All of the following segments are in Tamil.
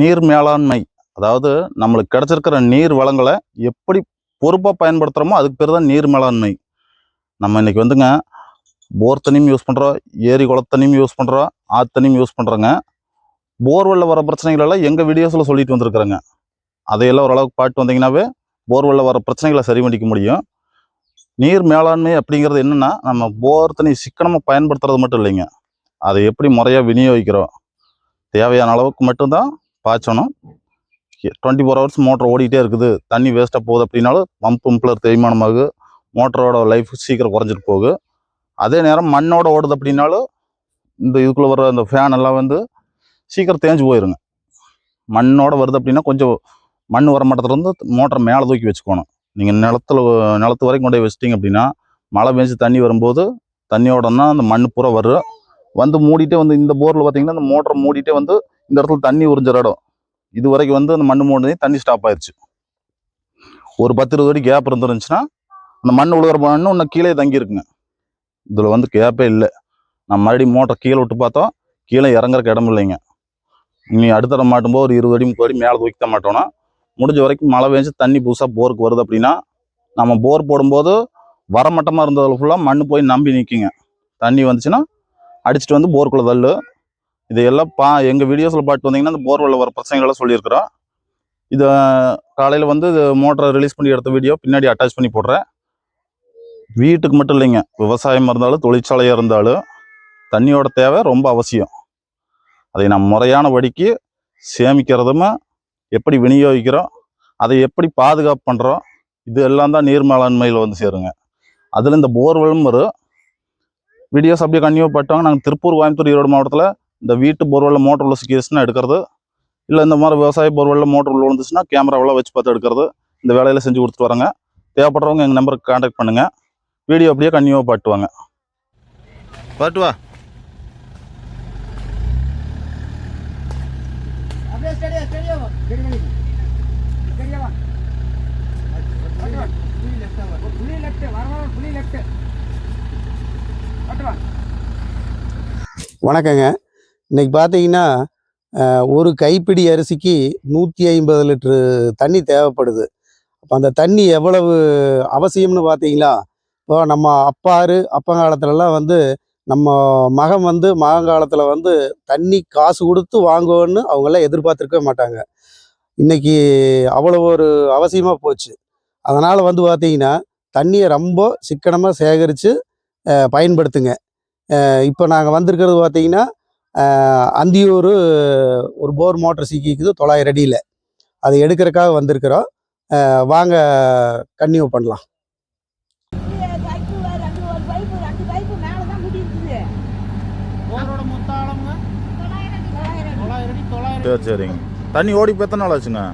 நீர் மேலாண்மை அதாவது நம்மளுக்கு கிடைச்சிருக்கிற நீர் வளங்களை எப்படி பொறுப்பாக பயன்படுத்துகிறோமோ அதுக்கு பேர் தான் நீர் மேலாண்மை. நம்ம இன்னைக்கு வந்துங்க போர் தண்ணியும் யூஸ் பண்ணுறோம் ஏரி குளத்தண்ணியும் யூஸ் பண்ணுறோம் ஆத்தண்ணியும் யூஸ் பண்ணுறோங்க போர்வெல்லில் வர பிரச்சனைகள் எல்லாம் எங்கள் வீடியோஸில் சொல்லிட்டு வந்திருக்கிறேங்க. அதையெல்லாம் ஓரளவுக்கு பாட்டு வந்தீங்கன்னாவே போர்வெல்லில் வர பிரச்சனைகளை சரி பண்ணிக்க முடியும். நீர் மேலாண்மை அப்படிங்கிறது என்னென்னா நம்ம போர் தண்ணி சிக்கனமாக பயன்படுத்துறது மட்டும் இல்லைங்க. அதை எப்படி முறையாக விநியோகிக்கிறோம்? தேவையான அளவுக்கு மட்டும்தான் பாய்ச்சணும். டுவெண்ட்டி ஃபோர் ஹவர்ஸ் மோட்டர் ஓடிக்கிட்டே இருக்குது. தண்ணி வேஸ்ட்டாக போகுது அப்படின்னாலும் பம்ப் பம்பில் தேய்மானமாகு மோட்டரோட லைஃப் சீக்கிரம் குறைஞ்சிட்டு போகுது. அதே நேரம் மண்ணோட ஓடுது அப்படின்னாலும் இந்த இதுக்குள்ளே வர அந்த ஃபேன் எல்லாம் வந்து சீக்கிரம் தேஞ்சு போயிருங்க. மண்ணோட வருது அப்படின்னா கொஞ்சம் மண் வர மட்டத்துலேருந்து மோட்டரை மேலே தூக்கி வச்சுக்கணும். நீங்கள் நிலத்துல நிலத்து வரைக்கும் கொண்டு போய் வச்சிட்டிங்க அப்படின்னா மழை பெஞ்சு தண்ணி வரும்போது தண்ணியோடனா அந்த மண் பூரா வரும். வந்து மூடிட்டே வந்து இந்த போரில் பார்த்தீங்கன்னா இந்த மோட்டரை மூடிட்டே வந்து இந்த இடத்துல தண்ணி உறிஞ்சிற இடம். இது வரைக்கும் வந்து அந்த மண் மூடி தண்ணி ஸ்டாப் ஆயிடுச்சு ஒரு பத்து இருபது அடி கேப் இருந்துருந்துச்சுன்னா அந்த மண் உழுகிற மண்ணு இன்னும் கீழே தங்கியிருக்குங்க. இதில் வந்து கேப்பே இல்லை. நான் மறுபடியும் மோட்டர் கீழே விட்டு பார்த்தோம். கீழே இறங்குறக்கு இடம் இல்லைங்க. நீ அடுத்த மாட்டும்போது ஒரு இருபது அடி முப்பது அடி மேலே தூக்கி தான் மாட்டோம்னா முடிஞ்ச வரைக்கும் மழை பெஞ்சு தண்ணி புதுசாக போருக்கு வருது அப்படின்னா நம்ம போர் போடும்போது வரமட்டமாக இருந்ததில் ஃபுல்லாக மண் போய் நம்பி நிற்குங்க தண்ணி வந்துச்சுன்னா அடிச்சுட்டு வந்து போருக்குள்ளே தள்ளு. இதையெல்லாம் பா எங்கள் வீடியோஸில் பாட்டு வந்தீங்கன்னா இந்த போர்வெல்ல வர பிரச்சனைகளை சொல்லியிருக்கிறோம். இதை காலையில் வந்து மோட்டரை ரிலீஸ் பண்ணி எடுத்த வீடியோ பின்னாடி அட்டாச் பண்ணி போடுறேன். வீட்டுக்கு மட்டும் இல்லைங்க. விவசாயமாக இருந்தாலும் தொழிற்சாலையாக இருந்தாலும் தண்ணியோட தேவை ரொம்ப அவசியம். அதை நம்ம முறையான வடிக்கு சேமிக்கிறதும் எப்படி விநியோகிக்கிறோம் அதை எப்படி பாதுகாப்பு பண்ணுறோம் இது எல்லாம் தான் நீர் மேலாண்மையில் வந்து சேருங்க. அதில் இந்த போர்வெல்லும் வரும் வீடியோஸ் அப்படியே கன்டினியூ பட்டாங்க நாங்கள் திருப்பூர் கோயம்புத்தூர் ஈரோடு மாவட்டத்தில் இந்த வீட்டு போர்வெல்ல மோட்டர் உள்ள சிக்கிடுச்சுன்னா எடுக்கிறது. இல்லை இந்த மாதிரி விவசாய போர்வெல்ல மோட்டர் உள்ள விழுந்துச்சுன்னா கேமராவெல்லாம் வச்சு பார்த்து எடுக்கிறது. இந்த வேலையில செஞ்சு கொடுத்துட்டு வரோங்க தேவைப்படுறவங்க எங்கள் நம்பருக்கு கான்டாக்ட் பண்ணுங்க. வீடியோ அப்படியே கன்டினியூவாக பாட்டுவாங்க பாட்டு வா. அப்படியே ஸ்டடியா ஸ்டடியா வணக்கங்க. இன்னைக்கு பார்த்தீங்கன்னா ஒரு கைப்பிடி அரிசிக்கு நூற்றி ஐம்பது லிட்ரு தண்ணி தேவைப்படுது. அப்போ அந்த தண்ணி எவ்வளவு அவசியம்னு பார்த்தீங்களா இப்போ நம்ம அப்பாரு அப்பங்காலத்துலலாம் வந்து நம்ம மகன் வந்து மகங்காலத்தில் வந்து தண்ணி காசு கொடுத்து வாங்குவோன்னு அவங்கெல்லாம் எதிர்பார்த்துருக்கவே மாட்டாங்க. இன்னைக்கு அவ்வளோ ஒரு அவசியமாக போச்சு. அதனால் வந்து பார்த்தீங்கன்னா தண்ணியை ரொம்ப சிக்கனமாக சேகரித்து பயன்படுத்துங்க. இப்போ நாங்கள் வந்திருக்கிறது பார்த்தீங்கன்னா அந்தியூர் ஒரு போர் மோட்டர் சிக்கிக்குது தொள்ளாயிரம் அடியில். அதை எடுக்கிறதுக்காக வந்திருக்கிறோம். வாங்க கன்னியூ பண்ணலாம். பைப்பு ரெண்டு ஒரு பைப்பு ரெண்டு பைப்பு மேலே தான் முடி இருக்குது போரோட மொத்த ஆழம்ங்க தொள்ளாயிரம் தொள்ளாயிரம் அடி தொள்ளாயிரம் சரி சரிங்க. தண்ணி ஓடி போய் எத்தனை நாள் ஆச்சுங்க?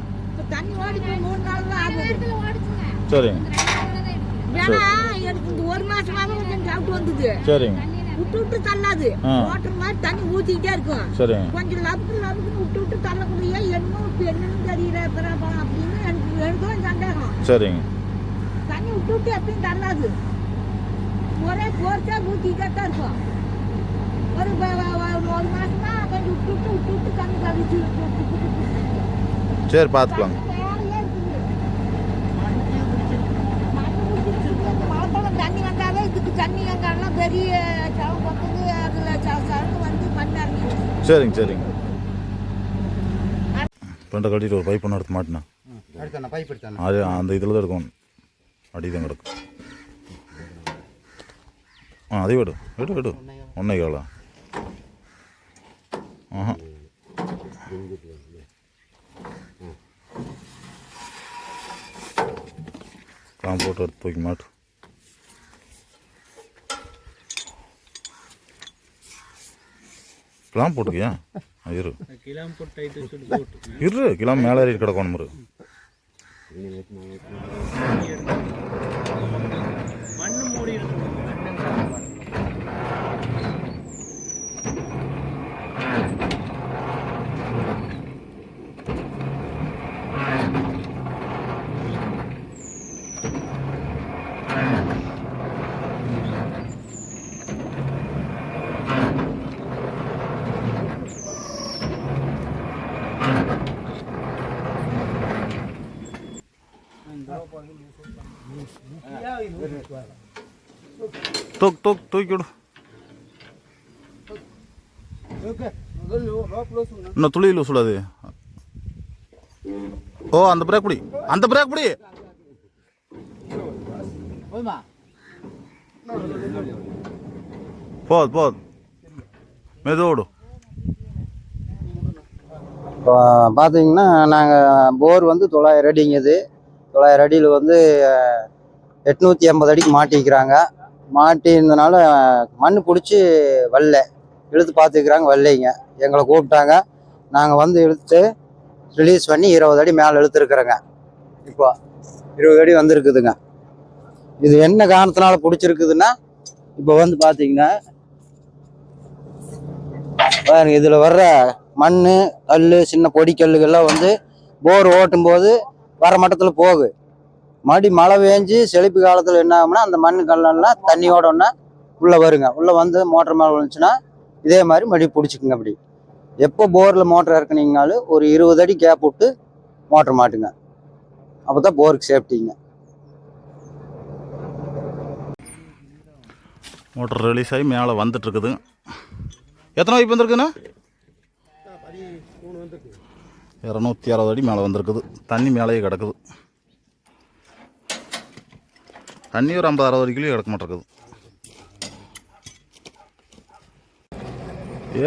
சரிங்க. சரிங்க. விட்டு விட்டு தள்ளாது. ஆ. மோட்டர் மாதிரி தண்ணி ஊத்திக்கிட்டே இருக்கும். சரிங்க கொஞ்சம் லபுக்கு லபுக்குன்னு விட்டு விட்டு தள்ளக்கூடிய என்னமோ இப்போ என்னன்னு தெரியல பிறப்பம் அப்படின்னு எனக்கு எனக்கும் சந்தேகம். சரிங்க. தண்ணி விட்டு விட்டு எப்பயும் தள்ளாது. ஒரே போர்ச்சா ஊத்திக்கிட்டே தான் இருக்கும். ஒரு ப- வ- வ- ஒரு மாசமா கொஞ்சம் விட்டு விட்டு விட்டு விட்டு தண்ணி கவிச்சு சரி பார்த்துக்கலாங்க வேலையே இருக்குது மண்ணு ஊத்திட்டு மழத்தோളം தண்ணி வந்தாவே இதுக்கு தண்ணி எங்கெல்லாம் பெரிய சவம் கொத்துது அதில் சவந்து வந்து மண் சரிங்க சரிங்க. ரெண்டை கட்டிட்டு ஒரு பைப் ஒன்று எடுத்து எடுத்தானே? அது அந்த இதில் தான் இருக்கும் அடி தான் கிடக்கும். ஆ அதை விடு. விடு விடு. ஒன்றே காலா. ஆஹா. காம் போட்டு எடுத்து தூக்கி மாட்டு. கிளாம் போட்டுக்கியா? இரு. இரு கிளாம் மேலே ஏறி கிடக்கணும் இரு. மண்ணு மூடி இருக்கு. தூக்கு தூக்கு தூக்கி விடு இன்னும் துளி லூஸ் விடாது ஓ அந்த பிரேக் பிடி அந்த பிரேக் பிடி போது போது மெதுவோடு இப்போ பார்த்தீங்கன்னா நாங்கள் போர் வந்து தொள்ளாயிரம் அடிங்குது தொள்ளாயிரம் அடியில் வந்து எட்நூற்றி ஐம்பது அடிக்கு மாட்டிக்கிறாங்க. மாட்டியிருந்தனால மண் பிடிச்சி வரல இழுத்து பார்த்துக்கிறாங்க வரலைங்க எங்களை கூப்பிட்டாங்க. நாங்கள் வந்து இழுத்து ரிலீஸ் பண்ணி இருபது அடி மேலே இழுத்துருக்குறோங்க. இப்போ இருபது அடி வந்திருக்குதுங்க. இது என்ன காரணத்தினால பிடிச்சிருக்குதுன்னா இப்போ வந்து பார்த்தீங்கன்னா பாருங்க இதில் வர்ற மண் கல் சின்ன பொடி கல்லுகள்லாம் வந்து போர் ஓட்டும் போது வர மட்டத்தில் போகுது. மறுபடி மழை பெஞ்சு செழிப்பு காலத்தில் என்ன ஆகும்னா அந்த மண் கல்லெல்லாம் தண்ணியோடனா உள்ளே வருங்க. உள்ளே வந்து மோட்டர் மேலே விழுந்துச்சுன்னா இதே மாதிரி மறுபடியும் பிடிச்சிக்குங்க அப்படி. எப்போ போரில் மோட்டர் இறக்குனீங்கனாலும் ஒரு இருபது அடி கேப் விட்டு மோட்டர் மாட்டுங்க. அப்போ தான் போருக்கு சேஃப்டிங்க மோட்டர் ரிலீஸ் ஆகி மேலே வந்துட்டு இருக்குது எத்தனை வைப்பு வந்திருக்குண்ணா? இரநூத்தி அறுபது அடி மேலே வந்திருக்குது. தண்ணி மேலேயே கிடக்குது. தண்ணி ஒரு ஐம்பது அறுபது கிலோ கிடக்க மாட்டேருக்குது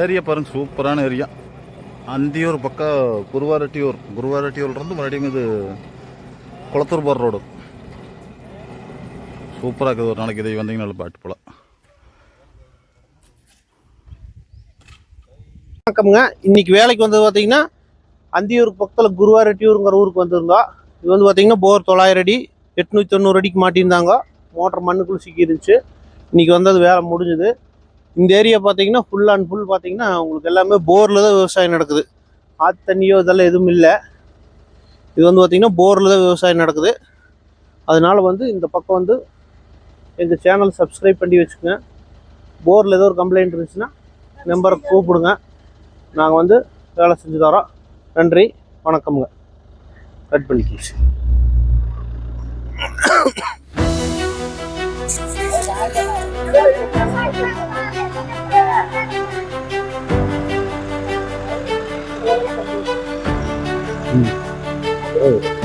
ஏரியா பாருங்கள் சூப்பரான ஏரியா. அந்தியூர் பக்கம் குருவாரெட்டியூர். குருவாரட்டியூர்லேருந்து மறுபடியும் இது குளத்தூர் போகிற ரோடு சூப்பராக இருக்குது ஒரு நாளைக்கு இதை வந்தீங்கன்னா நல்ல பாட்டு போல. வணக்கம்ங்க. இன்னைக்கு வேலைக்கு வந்தது பார்த்தீங்கன்னா அந்தியூர் பக்கத்தில் குருவாரெட்டியூருங்கிற ஊருக்கு வந்திருந்தோம். இது வந்து பார்த்திங்கன்னா போர் தொள்ளாயிரம் அடி. எட்நூற்றி தொண்ணூறு அடிக்கு மாட்டியிருந்தாங்க. மோட்டர் மண்ணுக்குள்ளே சிக்கி இருந்துச்சு வந்து அது வேலை முடிஞ்சுது. இந்த ஏரியா பார்த்தீங்கன்னா ஃபுல் அண்ட் ஃபுல் பார்த்தீங்கன்னா உங்களுக்கு எல்லாமே போரில் தான் விவசாயம் நடக்குது. ஆற்று தண்ணியோ இதெல்லாம் எதுவும் இல்லை. இது வந்து பார்த்திங்கன்னா போரில் தான் விவசாயம் நடக்குது. அதனால் வந்து இந்த பக்கம் வந்து எங்கள் சேனல் சப்ஸ்கிரைப் பண்ணி வச்சுக்கோங்க. போரில் ஏதோ ஒரு கம்ப்ளைண்ட் இருந்துச்சுன்னா நம்பரை கூப்பிடுங்க. நாங்கள் வந்து வேலை செஞ்சு தரோம். நன்றி. வணக்கம்ங்க. கட் பண்ணிக்கிச்சு. うん。うん